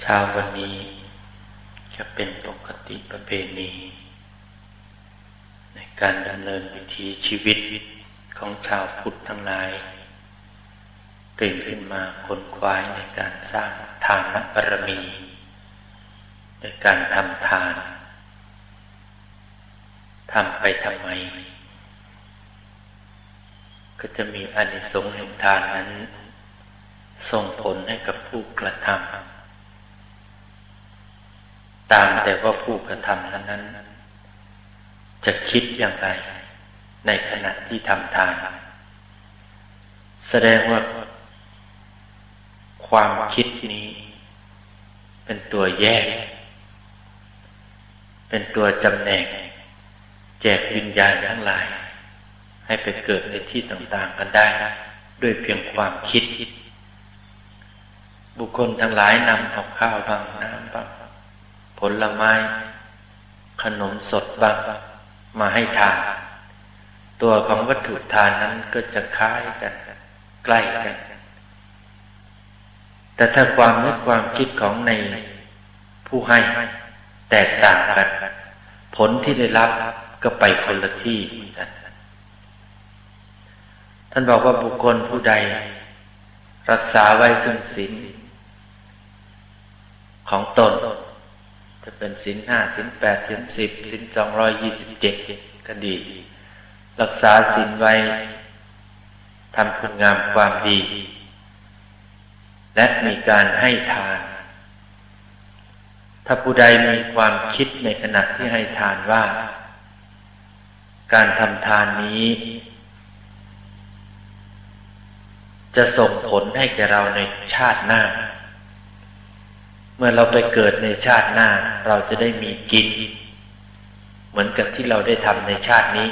เช้าวันนี้จะเป็นปกติประเพณี ในการดำเนินวิถีชีวิตของชาวพุทธทั้งหลายตื่นขึ้นมาคนควายในการสร้างทานบารมี ในการทำทานทำไปทำไม ก็จะมีอนิสงส์แห่งทานนั้น ส่งผลให้กับผู้กระทำ ตามแต่ว่าผู้กระทำนั้น จะคิดอย่างไร ในขณะที่ทำทาน แสดงว่า ความคิดนี้ เป็นตัวแยก เป็นตัวจำแนก แจกวิญญาณทั้งหลาย ให้ไปเกิดในที่ต่างๆกันได้ ด้วยเพียงความคิด บุคคลทั้งหลายนำเอาข้าวบางน้ำบาง ผลไม้ ขนมสดบ้างมาให้ทาน ตัวของวัตถุทานนั้นก็จะคล้ายกัน ใกล้กัน แต่ถ้าความนึกความคิดของในผู้ให้แตกต่างกัน ผลที่ได้รับก็ไปคนละที่เหมือนกันท่านบอกว่าบุคคลผู้ใด รักษาไว้ซึ่งศีลของตน จะเป็นสินห้าสินแปดสินสิบสินสองร้อยยี่สิบเจ็ดก็ดี รักษาสินไว้ทำคุณงามความดี และมีการให้ทาน ถ้าผู้ใดมีความคิดในขณะที่ให้ทานว่า การทำทานนี้ จะส่งผลให้แก่เราในชาติหน้า เมื่อเราไปเกิดในชาติหน้า เราจะได้มีกิน เหมือนกับที่เราได้ทำในชาตินี้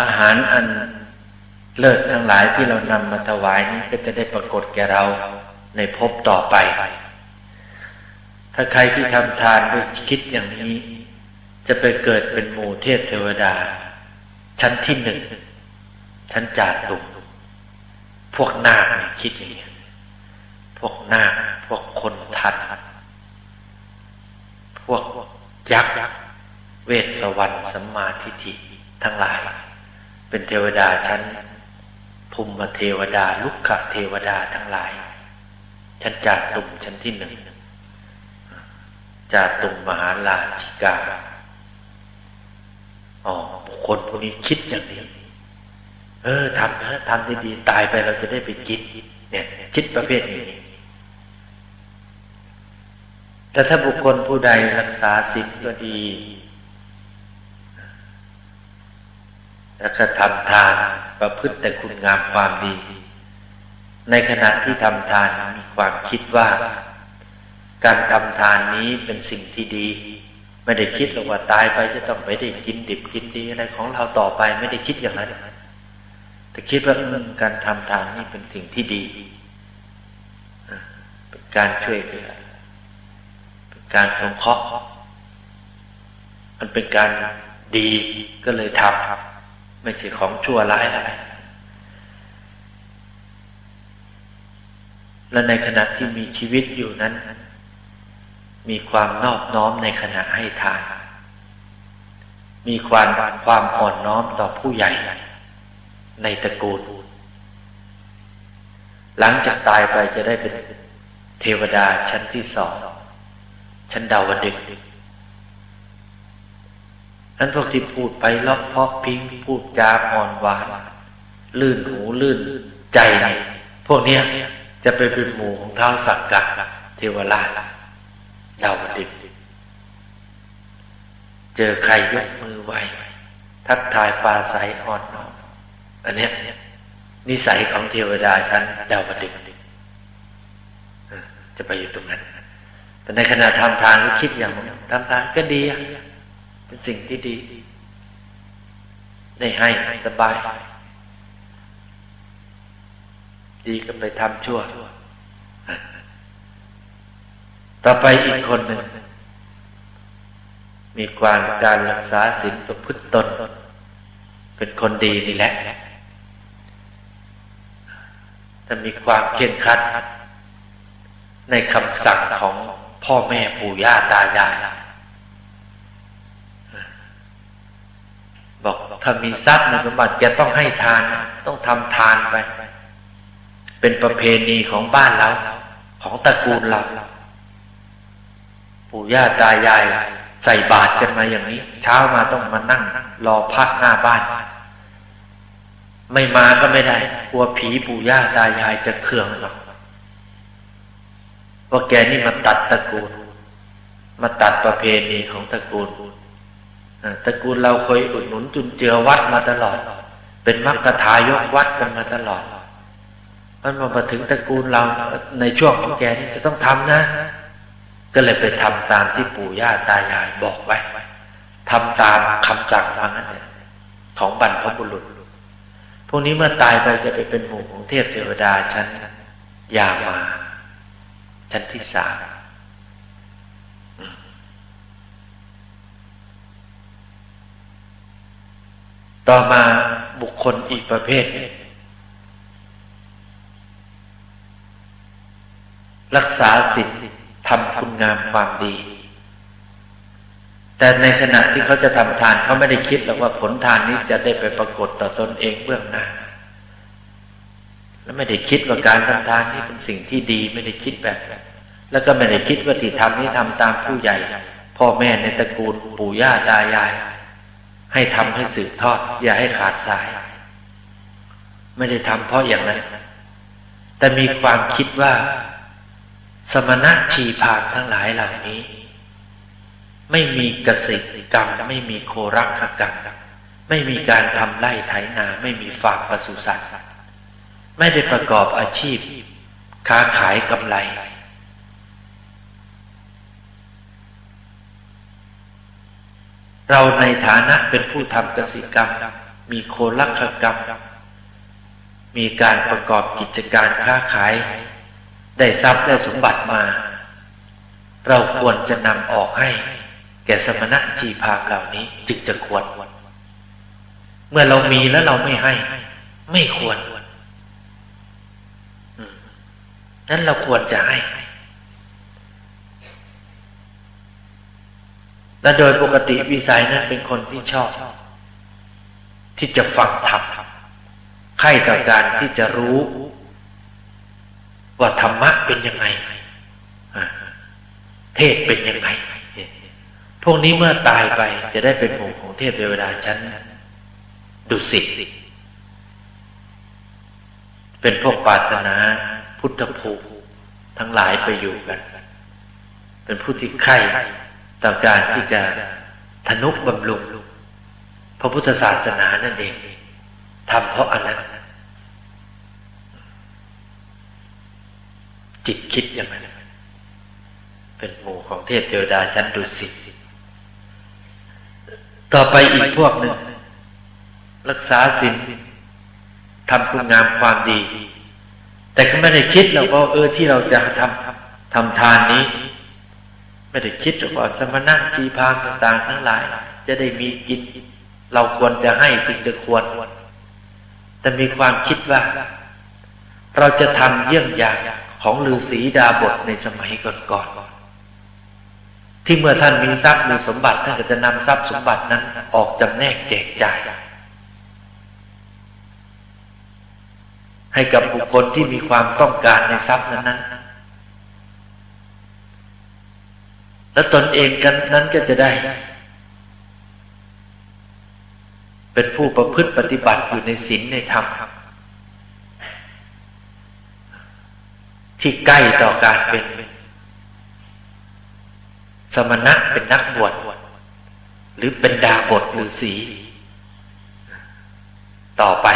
อาหารอันเลิศทั้งหลายที่เรานำมาถวายนี้ก็จะได้ปรากฏแก่เราในภพต่อไป ถ้าใครที่ทำทานด้วยคิดอย่างนี้ จะไปเกิดเป็นหมู่เทพเทวดา ชั้นที่หนึ่งชั้นจาตุมพวกนาคคิดอย่างนี้พวกนาค วกคนทัน พวกยักษ์เวทสวรรค์สัมมาทิฏฐิทั้งหลาย เป็นเทวดาชั้นภูมิเทวดาลุกขเทวดาทั้งหลาย ชั้นจาตุมชั้นที่หนึ่งจาตุมมหาลาชิกาอ๋อบุคคลพวกนี้คิดอย่างนี้ เออทำนะทำดีๆตายไปเราจะได้ไปกินเนี่ย คิดประเภทนี้ แต่ถ้าบุคคลผู้ใดรักษาศีลก็ดี แล้วก็ทำทานประพฤติแต่คุณงามความดี ในขณะที่ทำทานมีความคิดว่า การทำทานนี้เป็นสิ่งที่ดี ไม่ได้คิดหรอกว่าตายไปจะต้องไปได้กินดิบกินดีอะไรของเราต่อไปไม่ได้คิดอย่างนั้นแต่คิดว่าการทำทานนี้เป็นสิ่งที่ดี เป็นการช่วยเหลือ การสงเคราะห์มันเป็นการดีก็เลยทำไม่ใช่ของชั่วร้ายอะไรและในขณะที่มีชีวิตอยู่นั้น มีความนอบน้อมในขณะให้ทาน มีความความอ่อนน้อมต่อผู้ใหญ่ ในตระกูล หลังจากตายไปจะได้เป็นเทวดาชั้นที่สอง ฉันเดาวันดึกนั้นพวกที่พูดไปล็อกเพาะพิงพูดจาอ่อนหวาน ลื่นหูลื่นใจไหนพวกเนี้ยจะไปเป็นหมู่ของเท้าสักกะเทวราชเดาวันดึกเจอใครยกมือไหวทักทายปลาใสอ่อนน้อมอันเนี้ยนิสัยของเทวดาชั้นดาวดึกจะไปอยู่ตรงนั้น แต่ในขณะทำทานก็คิดอย่างทำทานก็ดีเป็นสิ่งที่ดี ได้ให้สบาย ดีก็ไปทำชั่ว ต่อไปอีกคนหนึ่ง มีความการรักษาศีลประพฤติตน เป็นคนดีนี่แหละแต่มีความเข่งขัดในคำสั่งของ พ่อแม่ปู่ย่าตายายบอกถ้ามีทรัพย์ในสมบัติแกต้องให้ทาน ต้องทำทานไป เป็นประเพณีของบ้านเรา ของตระกูลเราปู่ย่าตายายใส่บาตรกันมาอย่างนี้ เช้ามาต้องมานั่ง รอพักหน้าบ้าน ไม่มาก็ไม่ได้กลัวผีปู่ย่าตายายจะเคืองหรอก ว่าแกนี่มาตัดตระกูล มาตัดประเพณีของตระกูลตระกูลเราเคยอุดหนุนจุนเจือวัดมาตลอด เป็นมรรคทายกวัดกันมาตลอดมันมาถึงตระกูลเราในช่วงของแกนี่จะต้องทำนะ ก็เลยไปทำตามที่ปู่ย่าตายายบอกไว้ทำตามคำสั่งทางนั้นของบรรพบุรุษ พวกนี้เมื่อตายไปจะไปเป็นหมู่ของเทพเทวดาชั้นยามา ชั้นที่สามต่อมาบุคคลอีกประเภทรักษาศีลทำคุณงามความดี แต่ในขณะที่เขาจะทำทานเขาไม่ได้คิดหรอกว่าผลทานนี้จะได้ไปปรากฏต่อตนเองเบื้องหน้า แล้วไม่ได้คิดว่าการทำทานนี้เป็นสิ่งที่ดีไม่ได้คิดแบบแล้วก็ไม่ได้คิดว่าที่ทำนี้ทำตามผู้ใหญ่ พ่อแม่ในตระกูลปู่ย่าตายาย ให้ทำให้สืบทอด อย่าให้ขาดสาย ไม่ได้ทำเพราะอย่างนั้น แต่มีความคิดว่า สมณะชีพานทั้งหลายเหล่านี้ ไม่มีกสิกรรมไม่มีโครักขกรรมไม่มีการทำไร่ไถนา ไม่มีฝากปศุสัตว์ ไม่ได้ประกอบอาชีพ ค้าขายกำไร เราในฐานะเป็นผู้ทำกสิกรรม มีโคลักขกรรม มีการประกอบกิจการค้าขาย ได้ทรัพย์ได้สมบัติมา เราควรจะนำออกให้ แก่สมณะจีพามเหล่านี้จึงจะควร เมื่อเรามีแล้วเราไม่ให้ ไม่ควร นั้นเราควรจะให้ และโดยปกติวิสัยนั้นเป็นคนที่ชอบ ที่จะฟังธรรมใครต่อการที่จะรู้ ว่าธรรมะเป็นยังไง เทศเป็นยังไง พวกนี้เมื่อตายไปจะได้เป็นหมู่ของเทพเทวดาชั้นดุสิตเป็นพวกปาถนา พุทธภูมิทั้งหลายไปอยู่กัน เป็นผู้ที่ไข่ต่อการที่จะทนุบำรุงพระพุทธศาสนานั่นเองทำเพราะอันนั้น จิตคิดอย่างไรเป็นหมู่ของเทพเทวดาชั้นดุสิตต่อไปอีกพวกหนึ่ง รักษาศีลทำคุณงามความดี แต่ก็ไม่ได้คิดเราก็เออที่เราจะทำทำทานนี้ ไม่ได้คิดว่าสมณะชีพามต่าง ๆ ทั้งหลาย จะได้มีกิน เราควรจะให้จึงจะควร แต่มีความคิดว่า เราจะทำเยี่ยงอย่างของฤาษีดาบทในสมัยก่อนๆที่เมื่อท่านมีทรัพย์มีสมบัติท่านก็จะนำทรัพย์สมบัตินั้น ออกจำแนกแจกจ่าย ให้กับบุคคลที่มีความต้องการในทรัพย์นั้นแล้วตนเองกันนั้นก็จะได้ เป็นผู้ประพฤติปฏิบัติอยู่ในศีลในธรรมที่ใกล้ต่อการเป็น สมณะเป็นนักบวชหรือเป็นดาบทหรือสี ต่อไป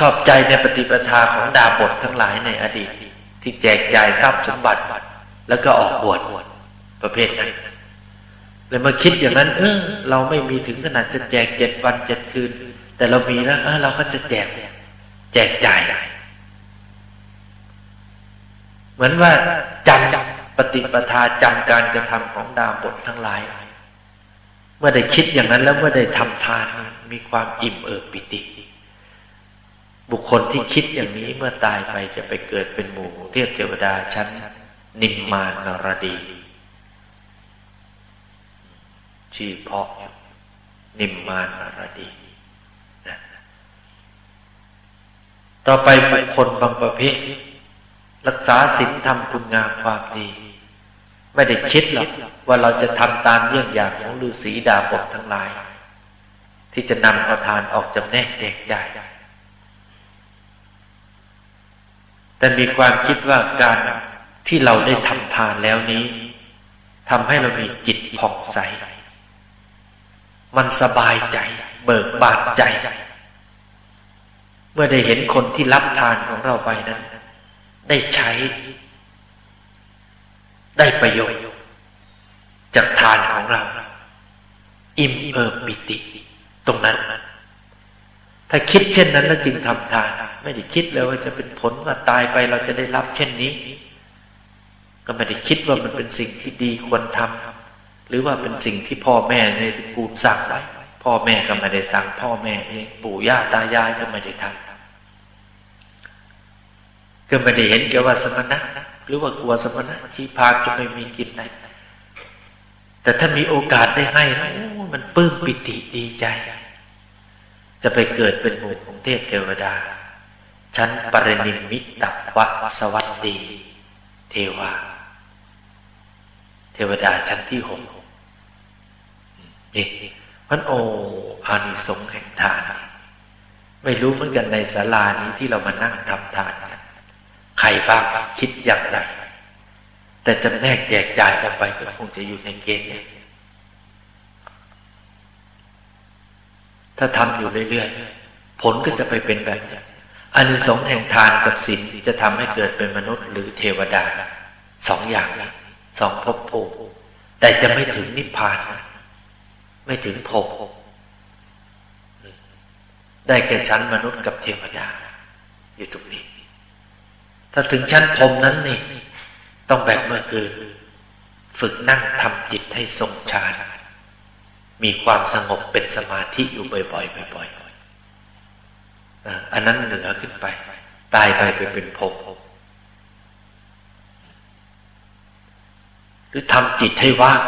ชอบใจในปฏิปทาของดาบททั้งหลายในอดีต ที่แจกจ่ายทรัพย์สมบัติ แล้วก็ออกบวชประเภทนั้นเลยมาคิดอย่างนั้น เออ เราไม่มีถึงขนาดจะแจกเจ็ดวันเจ็ดคืน แต่เรามีแล้วเราก็จะแจก แจกจ่าย เหมือนว่าจำปฏิปทาจำการกระทำของดาวบททั้งหลายเมื่อได้คิดอย่างนั้นแล้วเมื่อได้ทำทานมีความอิ่มเอิบปิติ บุคคลที่คิดอย่างนี้เมื่อตายไปจะไปเกิดเป็นหมู่เทพเทวดาชั้น นิมมานนรดีชื่อเพาะนิมมานนรดีนะต่อไปบุคคลบางประเภท รักษาศีลทำคุณงามความดี ไม่ได้คิดหรอกว่าเราจะทำตามเรื่องอย่างของฤาษีดาบททั้งหลาย ที่จะนำเอาทานออกจำแนกแจกจ่าย แต่มีความคิดว่าการที่เราได้ทำทานแล้วนี้ทำให้เรามีจิตผ่องใส มันสบายใจ เบิกบานใจ เมื่อได้เห็นคนที่รับทานของเราไปนั้น ได้ใช้ ได้ประโยชน์จากทานของเรา อิ่มเอิบปิติ ตรงนั้น ถ้าคิดเช่นนั้นแล้วจึงทำทาน ไม่ได้คิดเลยว่าจะเป็นผลว่าตายไปเราจะได้รับเช่นนี้ ก็ไม่ได้คิดว่ามันเป็นสิ่งที่ดีควรทำหรือว่าเป็นสิ่งที่พ่อแม่ในตระกูลสั่งไว้พ่อแม่ก็ไม่ได้สั่งพ่อแม่เองปู่ย่าตายายก็ไม่ได้ทำก็ไม่ได้เห็นแก่ว่าสมณะหรือว่ากลัวสมณะที่พาจะไม่มีกินไหนแต่ถ้ามีโอกาสได้ให้นะมันปลื้มปิติดีใจ จะไปเกิดเป็นหมู่ของเทพเทวดา ชั้นปรินิมมิตตวัสวัตดีเทวา เทวดาชั้นที่หกนี่มันโออานิสงส์แห่งทาน ไม่รู้เหมือนกันในศาลานี้ที่เรามานั่งทำทานกันใครบ้างคิดอย่างไร แต่จำแนกแจกจ่ายออกไปก็คงจะอยู่ในเกณฑ์นี้ถ้าทำอยู่เรื่อยๆผลก็จะไปเป็นแบบนี้ อานิสงส์แห่งทานกับศีลจะทำให้เกิดเป็นมนุษย์หรือเทวดาสองอย่างนี้สองภพภูมิแต่จะไม่ถึงนิพพานไม่ถึงภพได้แค่ชั้นมนุษย์กับเทวดา อยู่ตรงนี้ ถ้าถึงชั้นพรมนั้นนี่ ต้องแบบเมื่อคือฝึกนั่งทำจิตให้ทรงฌานมีความสงบเป็นสมาธิอยู่บ่อยๆบ่อยๆ อันนั้นเหนือขึ้นไป ตายไปไปเป็นภพหรือทำจิตให้ว่าง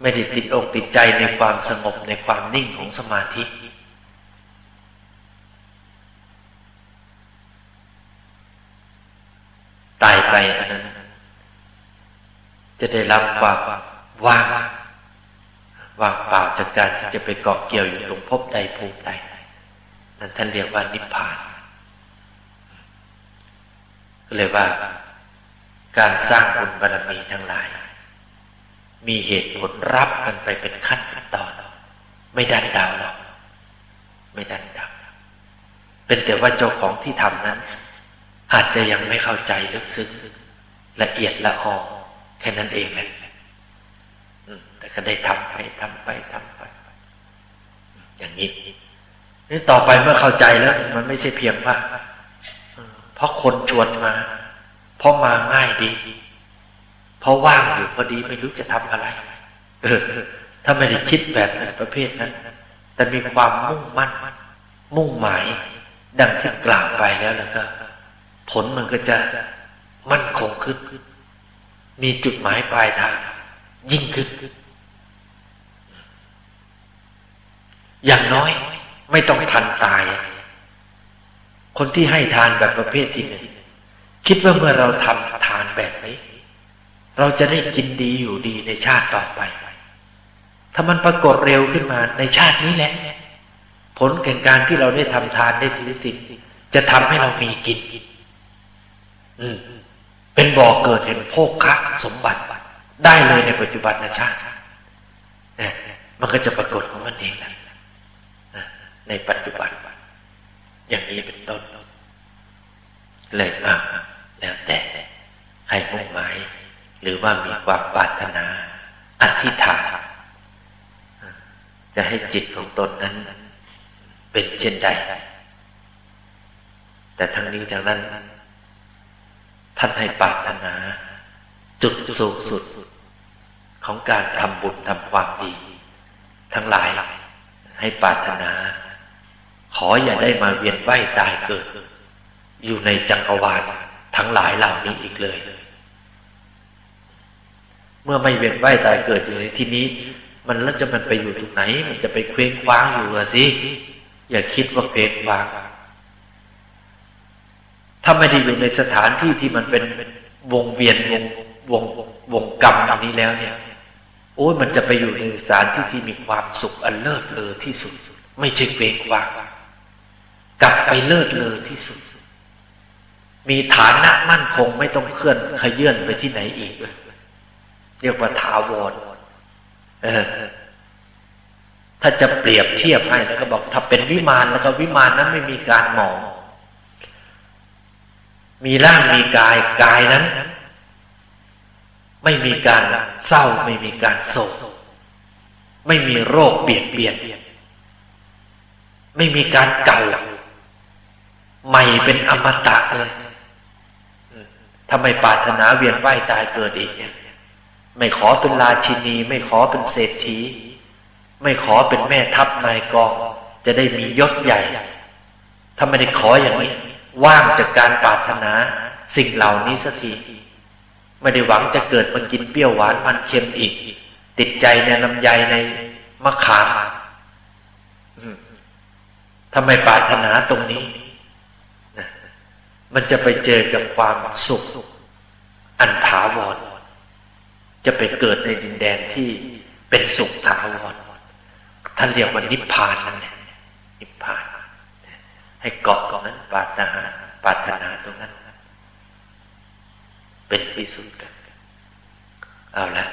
ไม่ได้ติดอกติดใจในความสงบในความนิ่งของสมาธิ ตายไปอันนั้น จะได้รับความว่าง ว่างเปล่าจากการที่จะไปเกาะเกี่ยวอยู่ตรงภพใดภูมิใดนั่นท่านเรียกว่านิพพาน ก็เลยว่า การสร้างบุญบารมีทั้งหลาย มีเหตุผลรับกันไปเป็นขั้นขั้นตอน ไม่ดันดาวหรอก ไม่ดันดาวเป็นแต่ว่าเจ้าของที่ทำนั้น อาจจะยังไม่เข้าใจลึกซึ้งละเอียดละออแค่นั้นเองแหละ ก็ได้ทำไปทำไปทำไป อย่างนี้นี่ต่อไปเมื่อเข้าใจแล้ว มันไม่ใช่เพียงว่าเพราะคนชวนมา เพราะมาง่ายดี เพราะว่างอยู่พอดีไม่รู้จะทำอะไรเออถ้าไม่ได้คิดแบบนั้นประเภทนั้นแต่มีความมุ่งมั่น มุ่งหมาย ดังที่กล่าวไปแล้วแล้วก็ ผลมันก็จะมั่นคงขึ้น มีจุดหมายปลายทางยิ่งขึ้น อย่างน้อยไม่ต้องทันตาย คนที่ให้ทานแบบประเภทที่หนึ่งคิดว่าเมื่อเราทำทานแบบนี้ เราจะได้กินดีอยู่ดีในชาติต่อไป ถ้ามันปรากฏเร็วขึ้นมาในชาตินี้แหละ ผลแห่งการที่เราได้ทำทานได้ถือศีลจะทำให้เรามีกินอืมเป็นบ่อเกิดเห็นโภคะสมบัติ ได้เลยในปัจจุบันชาติ มันก็จะปรากฏของมันเองแหละ ในปัจจุบัน อย่างนี้เป็นต้นเลยอะแล้วแต่ให้มุ่งหมาย หรือว่ามีความปรารถนาอธิษฐานจะให้จิตของตนนั้น เป็นเช่นใด แต่ทั้งนี้ทั้งนั้น ท่านให้ปรารถนา จุดสูงสุดของการทำบุญทำความดี ทั้งหลายให้ปรารถนา ขออย่าได้มาเวียนว่ายตายเกิด อยู่ในจักรวาลทั้งหลายเหล่านี้อีกเลย เมื่อไม่เวียนว่ายตายเกิดอยู่ในที่นี้ มันแล้วจะมันไปอยู่ตรงไหน มันจะไปเคว้งคว้างอยู่อสิอย่าคิดว่าเคว้งคว้างถ้าไม่ได้อยู่ในสถานที่ที่มันเป็นวงเวียนวงวงวงกรรมอันนี้แล้วเนี่ย โอ้ยมันจะไปอยู่ในสถานที่ที่มีความสุขอันเลิศเลอที่สุด ไม่ใช่เคว้งคว้าง กลับไปเลิศเลอที่สุด มีฐานะมั่นคงไม่ต้องเคลื่อนขยื่นไปที่ไหนอีกเลยเรียกว่าถาวรเออถ้าจะเปรียบเทียบให้แล้วก็บอก ถ้าเป็นวิมานแล้วก็วิมานนั้นไม่มีการหมองมีร่างมีกายกายนั้น ไม่มีการเศร้าไม่มีการโศกไม่มีโรคเบียดเบียน ไม่มีการเก่า ใหม่เป็นอมตะเลยทำไมปรารถนาเวียนว่ายตายเกิดอีกเนี่ยไม่ขอเป็นราชินี ไม่ขอเป็นเศรษฐี ไม่ขอเป็นแม่ทัพนายกอง จะได้มียศใหญ่ถ้าไม่ได้ขออย่างนี้ ว่างจากการปรารถนา สิ่งเหล่านี้สักทีไม่ได้หวังจะเกิดมากินเปรี้ยวหวานมันเค็มอีก ติดใจในลำไยในมะขามทำไมปรารถนาตรงนี้ มันจะไปเจอกับความสุข อันถาวร จะไปเกิดในดินแดนที่เป็นสุขถาวร ท่านเรียกว่านิพพานนั่นแหละนิพพาน ให้เกาะตรงนั้นปารถนาปารถนาตรงนั้น เป็นที่สุดกัน เอาละ